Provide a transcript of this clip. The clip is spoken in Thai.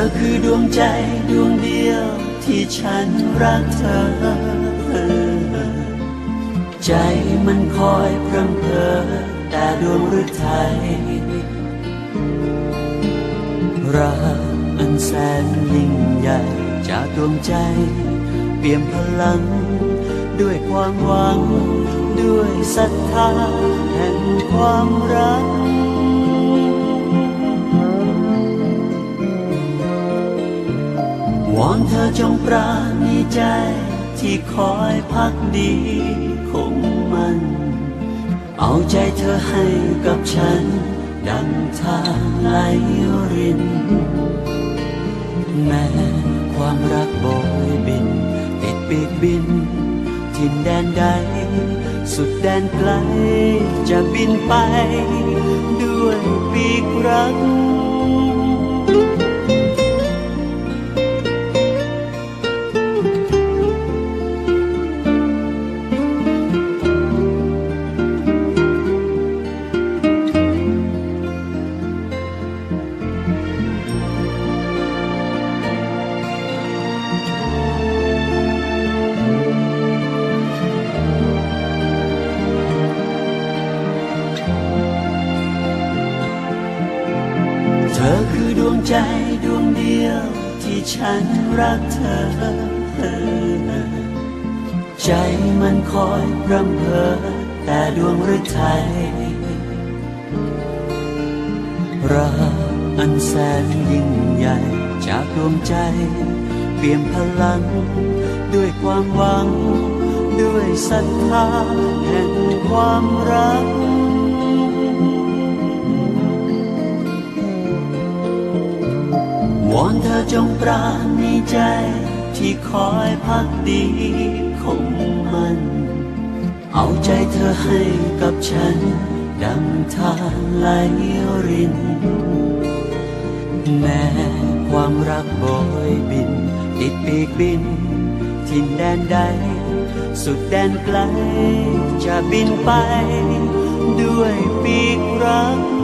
อคือดวงใจดวงเดียวที่ฉันรักเธอ ใจมันคอยพรำเพอแต่ดวงฤทัยรักอันแสนยิ่งใหญ่จากดวงใจเปี่ยมพลัง ด้วยความหวัง ด้วยศรัทธาแห่งความรัก จงปราณีใจที่คอยพักดีคงมัน เอาใจเธอให้กับฉัน ดังทางไหลริน แม้ความรักโบยบิน ติดปีกบิน ทินแดนใด สุดแดนไกลจะบินไป ด้วยปีกรัก ดวงใจดวงเดียวที่ฉันรักเธอ ใจมันคอยรำเพอแต่ดวงฤทัยรักอันแสนยิ่งใหญ่ จากดวงใจเปลี่ยมพลัง ด้วยความหวัง ด้วยศรัทธาแห่งความ จงปราณีใจที่คอยพักดีคงมัน เอาใจเธอให้กับฉัน ดังทางไหลริน แม้ความรักโบยบิน ติดปีกบิน ทินแดนใด สุดแดนไกล จะบินไป ด้วยปีกรัก